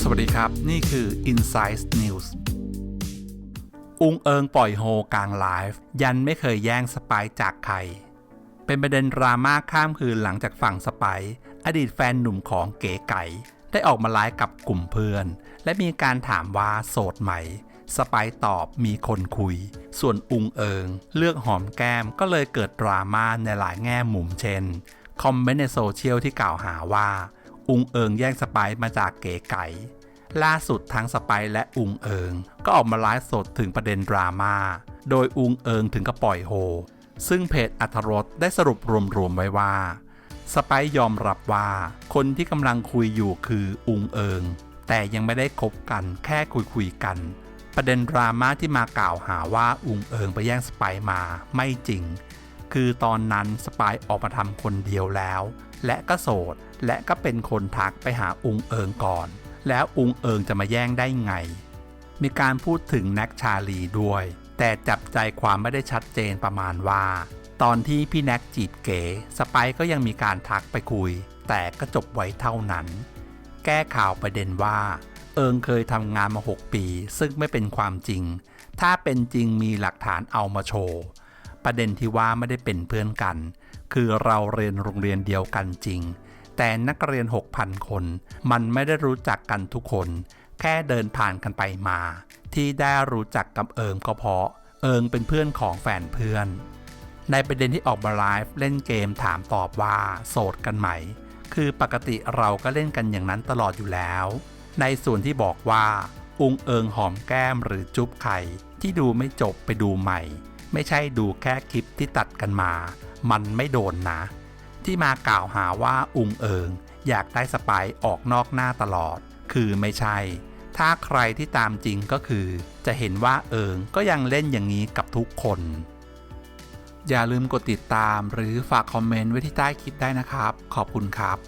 สวัสดีครับ นี่คือ Insight News อุงเอิงปล่อยโฮกลางไลฟ์ยันไม่เคยแย่งสไปซ์จากใคร เป็นประเด็นดราม่าข้ามคืนหลังจากฝั่งสไปซ์อดีตแฟนหนุ่มของเก๋ไก่ ได้ออกมาไลฟ์กับกลุ่มเพื่อน และมีการถามว่าโสดไหมสไปซ์ตอบมีคนคุย ส่วนอุงเอิง เลือกหอมแก้มก็เลยเกิดดราม่าในหลายแง่มุมเช่น คอมเมนต์ในโซเชียลที่กล่าวหาว่า อุงเอิงแย่งสไปซ์มาจากเก๋ไก่ ล่าสุดทั้งสไปซ์และอุงเอิง ก็ออกมาไลฟ์สดถึงประเด็นดราม่าโดยอุงเอิงถึงกับปล่อยโฮ ซึ่งเพจอัธรสได้สรุปรวมๆไว้ว่า สไปซ์ยอมรับว่าคนที่กำลังคุยอยู่คืออุงเอิง แต่ยังไม่ได้คบกันแค่คุยคุยๆกัน ประเด็นดราม่าที่มากล่าวหาว่าอุงเอิงไปแย่งสไปซ์มาไม่จริง คือตอนนั้นสไปซ์ออกมาทำคนเดียวแล้ว และก็โสด และก็เป็นคนทักไปหาอุงเอิงก่อน แล้วอุงเอิงจะมาแย่งได้ไง มีการพูดถึงแน็กชาลีด้วย แต่จับใจความไม่ได้ชัดเจนประมาณว่า ตอนที่พี่แน็กจีบเก๋สไปซ์ก็ยังมีการทักไปคุย แต่ก็จบไว้เท่านั้น แก้ข่าวประเด็นว่า เอิงเคยทำงานมา 6 ปี ซึ่งไม่เป็นความจริง ถ้าเป็นจริงมีหลักฐานเอามาโชว์ ประเด็นที่ว่าไม่ได้เป็นเพื่อนกัน คือเราเรียนโรงเรียนเดียวกันจริง แต่นักเรียน 6,000 คน มันไม่ได้รู้จักกันทุกคน แค่เดินผ่านกันไปมา ที่ได้รู้จักกับเอิงก็เพราะ เอิงเป็นเพื่อนของแฟนเพื่อน ในประเด็นที่ออกมาไลฟ์เล่นเกมถามตอบว่า โสดกันไหม คือปกติเราก็เล่นกันอย่างนั้นตลอดอยู่แล้ว ในส่วนที่บอกว่า อุงเอิงหอมแก้มหรือจุ๊บไข่ที่ดูไม่จบไปดูใหม่ ไม่ใช่ดูแค่คลิปที่ตัดกันมา มันไม่โดนนะ ที่มากล่าวหาว่าอุงเอิง อยากได้สปซ์ออกนอกหน้าตลอด คือไม่ใช่ ถ้าใครที่ตามจริงก็คือ จะเห็นว่าเอิงก็ยังเล่นอย่างนี้กับทุกคน อย่าลืมกดติดตามหรือฝากคอมเมนต์ไว้ที่ใต้คลิปได้นะครับ ขอบคุณครับ